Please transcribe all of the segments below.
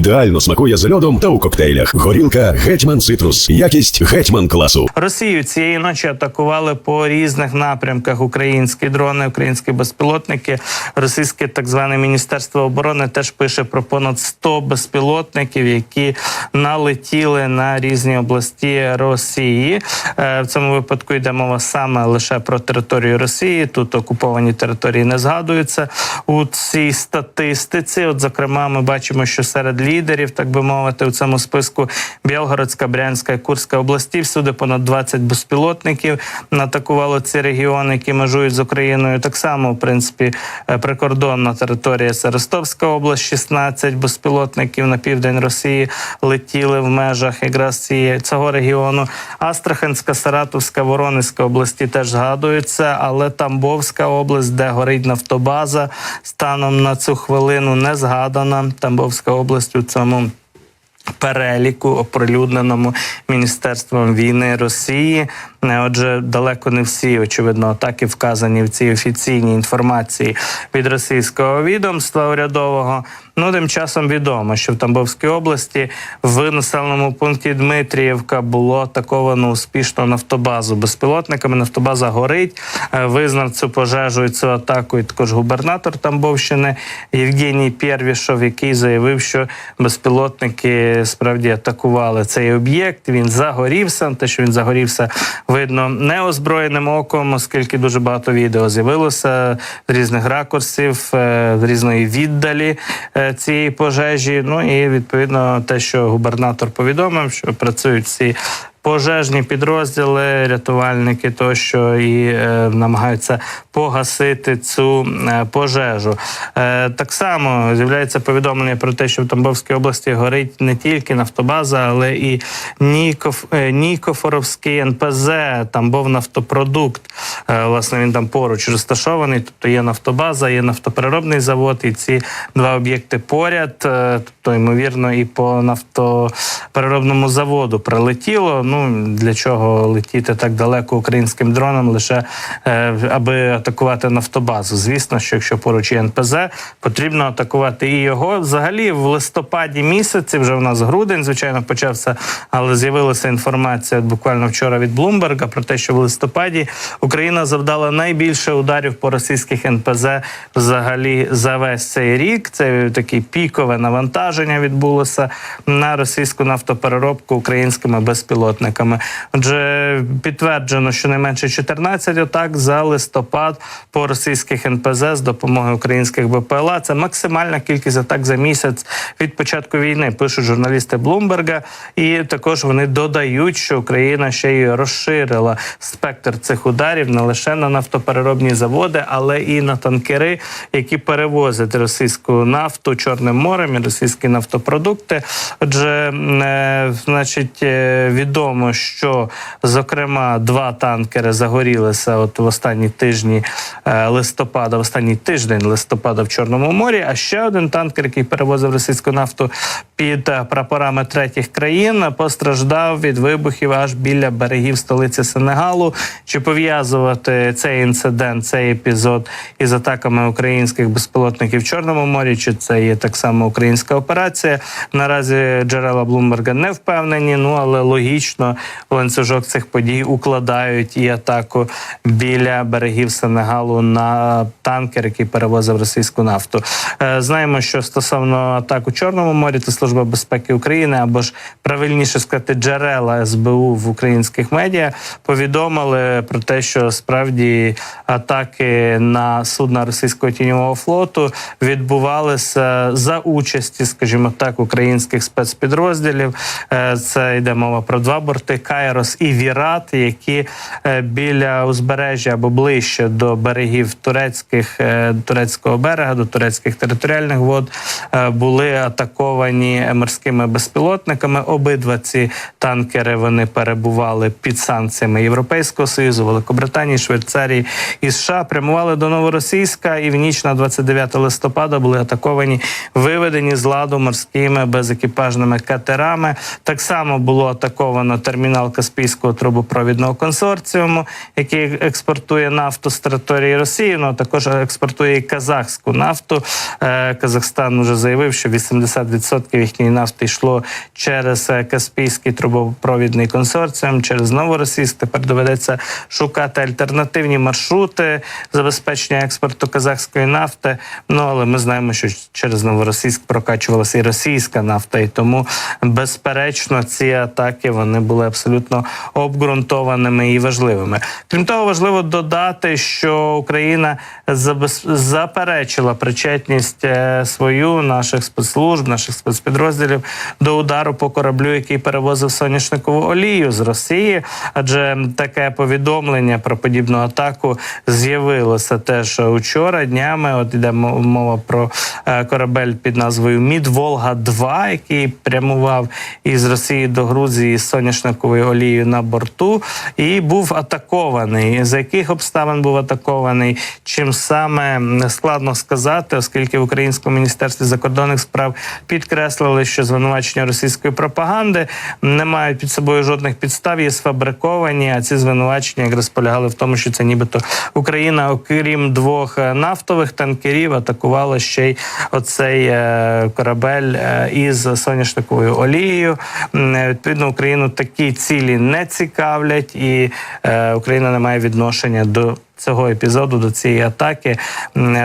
Ідеально смакує з льодом та у коктейлях. Горілка Гетьман Цитрус. Якість Гетьман класу. Росію цієї ночі атакували по різних напрямках українські дрони, українські безпілотники. Російське так зване міністерство оборони теж пише про понад 100 безпілотників, які налетіли на різні області Росії. Е, В цьому випадку йде мова саме лише про територію Росії. Тут окуповані території не згадуються у цій статистиці. От, зокрема, ми бачимо, що серед лідерів, так би мовити, у цьому списку Білгородська, Брянська і Курська області. Всюди понад 20 безпілотників атакувало ці регіони, які межують з Україною. Так само, в принципі, е, прикордонна територія це Ростовська область, 16 безпілотників на південь Росії летіли в межах якраз цього регіону. Астраханська, Саратовська, Воронезька області теж згадуються, але Тамбовська область, де горить нафтобаза, станом на цю хвилину не згадана. Тамбовська область у цьому переліку, оприлюдненому міністерством війни Росії. Е, Отже, далеко не всі, очевидно, так і вказані в цій офіційній інформації від російського відомства урядового. Ну, тим часом відомо, що в Тамбовській області в населеному пункті Дмитріївка було атаковано успішно нафтобазу безпілотниками. Нафтобаза горить. Е, Визнав цю пожежу і цю атаку. І також губернатор Тамбовщини Євгеній Первішов, який заявив, що безпілотники справді атакували цей об'єкт. Він загорівся. Те, що він загорівся, видно неозброєним оком, оскільки дуже багато відео з'явилося з різних ракурсів, е, з різної віддалі е, цієї пожежі. Ну і відповідно те, що губернатор повідомив, що працюють всі. Пожежні підрозділи, рятувальники тощо і е, намагаються погасити цю е, пожежу. Е, так само з'являється повідомлення про те, що в Тамбовській області горить не тільки нафтобаза, але і Нікоф, е, Нікофоровський НПЗ, Тамбов нафтопродукт. Е, власне, він там поруч розташований. Тобто є нафтобаза, є нафтопереробний завод, і ці два об'єкти поряд. Е, тобто, ймовірно, і по нафтопереробному заводу прилетіло. Ну для чого летіти так далеко українським дроном, лише е, аби атакувати нафтобазу. Звісно, що якщо поруч є НПЗ, потрібно атакувати і його. Взагалі, в листопаді місяці, вже в нас грудень, звичайно, почався, але з'явилася інформація буквально вчора від Блумберга про те, що в листопаді Україна завдала найбільше ударів по російських НПЗ взагалі за весь цей рік. Це таке пікове навантаження відбулося на російську нафтопереробку українськими безпілотниками. Отже, підтверджено, що найменше 14 атак за листопад по російських НПЗ з допомогою українських БПЛА. Це максимальна кількість атак за місяць від початку війни. Пишуть журналісти Блумберга, і також вони додають, що Україна ще й розширила спектр цих ударів не лише на нафтопереробні заводи, але і на танкери, які перевозять російську нафту Чорним морем і російські нафтопродукти. Отже, е, значить, е, відомо, що зокрема два танкери загорілися от в останні тижні е, листопада, в останній тиждень листопада в Чорному морі. А ще один танкер, який перевозив російську нафту під е, прапорами третіх країн, постраждав від вибухів аж біля берегів столиці Сенегалу. Чи пов'язувати цей інцидент, цей епізод із атаками українських безпілотників в Чорному морі? Чи це є так само українська операція? Наразі джерела Блумберга не впевнені. Ну але логічно ланцюжок цих подій укладають і атаку біля берегів Сенегалу на танкер, який перевозив російську нафту. Е, Знаємо, що стосовно атак у Чорному морі, то служба безпеки України або ж правильніше сказати, джерела СБУ в українських медіа повідомили про те, що справді атаки на судна російського тіньового флоту відбувалися за участі, скажімо так, українських спецпідрозділів. Е, Це йде мова про два борти Кайрос і Вірат, які е, біля узбережжя або ближче до берегів турецьких е, турецького берега, до турецьких територіальних вод були атаковані морськими безпілотниками. Обидва ці танкери вони перебували під санкціями Європейського союзу, Великобританії, Швейцарії і США. Прямували до Новоросійська і в ніч на 29 листопада були атаковані, виведені з ладу морськими безекіпажними катерами. Так само було атаковано термінал Каспійського трубопровідного консорціуму, який експортує нафту з території Росії. Ну а також експортує і казахську нафту. Е, Казахстан вже заявив, що 80% їхньої нафти йшло через е, Каспійський трубопровідний консорціум, через Новоросійськ. Тепер доведеться шукати альтернативні маршрути забезпечення експорту казахської нафти. Ну але ми знаємо, що через Новоросійськ прокачувалася і російська нафта, і тому безперечно ці атаки вони були абсолютно обґрунтованими і важливими. Крім того, важливо додати, що Україна заперечила причетність е, свою наших спецслужб, наших спецпідрозділів до удару по кораблю, який перевозив соняшникову олію з Росії. Адже таке повідомлення про подібну атаку з'явилося теж учора днями. От іде мова про е, корабель під назвою Мід Волга 2 який прямував із Росії до Грузії з соняшниковою олією на борту, і був атакований. За яких обставин був атакований? Чим саме складно сказати, оскільки в українському міністерстві закордонних справ підкреслили, що звинувачення російської пропаганди не мають під собою жодних підстав, є сфабриковані. А ці звинувачення якраз полягали в тому, що це нібито Україна, окрім двох е, нафтових танкерів, атакувала ще й оцей е, корабель е, із соняшниковою олією. Відповідно, Україну такі цілі не цікавлять, і Україна не має відношення до. Цього епізоду до цієї атаки,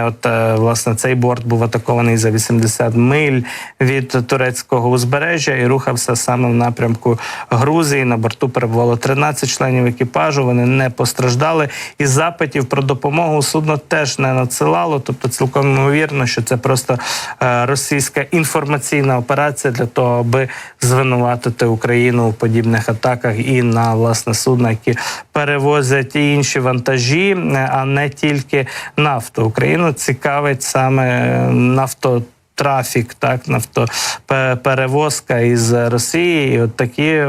от е, власне цей борт був атакований за 80 миль від турецького узбережжя і рухався саме в напрямку Грузії. На борту перебувало 13 членів екіпажу. Вони не постраждали, і запитів про допомогу судно теж не надсилало. Тобто, цілком ймовірно, що це просто е, російська інформаційна операція для того, аби звинуватити Україну у подібних атаках і на власне судна, які перевозять і інші вантажі, а не тільки нафту. Україну цікавить саме е, нафто. Трафік, так, нафтоперевозка із Росії, і от такі,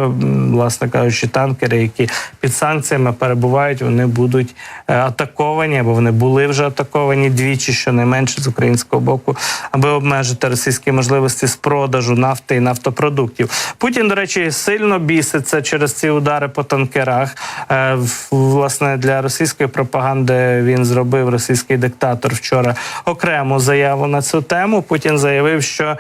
власне кажучи, танкери, які під санкціями перебувають, вони будуть е, атаковані, або вони були вже атаковані двічі, щонайменше з українського боку, аби обмежити російські можливості з продажу нафти і нафтопродуктів. Путін, до речі, сильно біситься через ці удари по танкерах. Е, Власне, для російської пропаганди він зробив російський диктатор вчора окрему заяву на цю тему. Путін заявив, що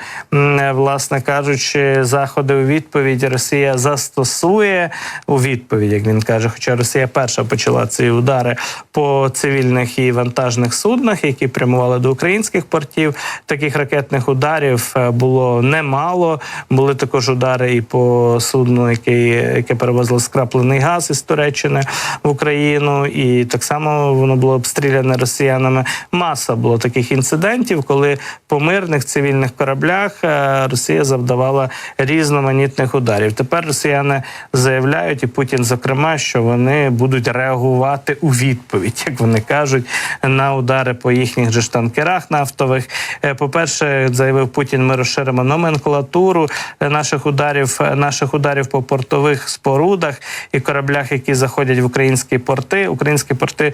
власне кажучи, заходи у відповідь Росія застосує у відповідь, як він каже. Хоча Росія перша почала ці удари по цивільних і вантажних суднах, які прямували до українських портів. Таких ракетних ударів е, було немало. Були також удари і по судну, який, яке перевозило скраплений газ із Туреччини в Україну, і так само воно було обстріляне росіянами. Маса було таких інцидентів, коли по мирних цивільних кораблях е, Росія завдавала різноманітних ударів. Тепер росіяни заявляють, і Путін, зокрема, що вони будуть реагувати у відповідь, як вони кажуть, на удари по їхніх же танкерах нафтових. Е, По-перше, заявив Путін, ми розширимо номенклатуру е, наших ударів, наших ударів по портових спорудах і кораблях, які заходять в українські порти. Українські порти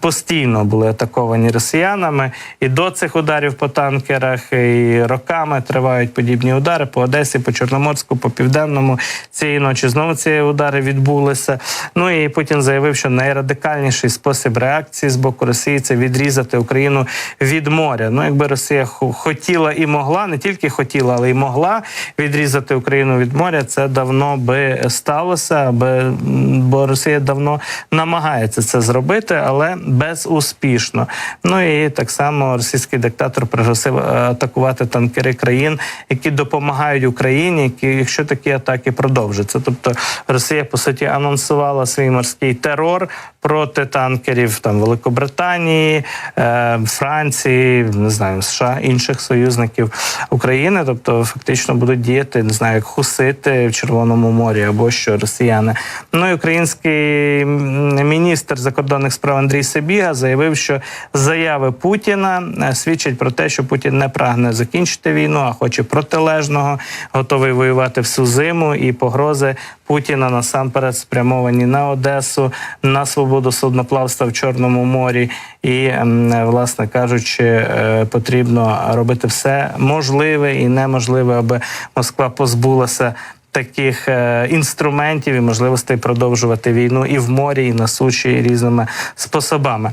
постійно були атаковані росіянами, і до цих ударів по танкерах і роками тривають подібні удари по Одесі, по Чорноморську, по південному. Цієї ночі знову ці удари відбулися. Ну і Путін заявив, що найрадикальніший спосіб реакції з боку Росії це відрізати Україну від моря. Ну, якби Росія хотіла і могла, не тільки хотіла, але й могла відрізати Україну від моря, це давно би сталося, аби бо Росія давно намагається це зробити, але безуспішно. Ну і так само російський диктатор пригрозив е, атакувати танкери країн, які допомагають Україні, які, якщо такі атаки продовжаться. Тобто Росія по суті анонсувала свій морський терор проти танкерів там Великобританії, е, Франції, не знаю, США, інших союзників України. Тобто, фактично будуть діяти, не знаю, як хусити в Червоному морі або що росіяни. Ну і український міністр закордонних справ Андрій Сибіга заявив, що заяви Путіна е, свідчать про те, що Путін не прагне закінчити війну, а хоче протилежного, готовий воювати всю зиму і погрози Путіна насамперед спрямовані на Одесу, на свободу судноплавства в Чорному морі. І, власне кажучи, е, потрібно робити все можливе і неможливе, аби Москва позбулася. Таких е, інструментів і можливостей продовжувати війну і в морі, і на суші і різними способами.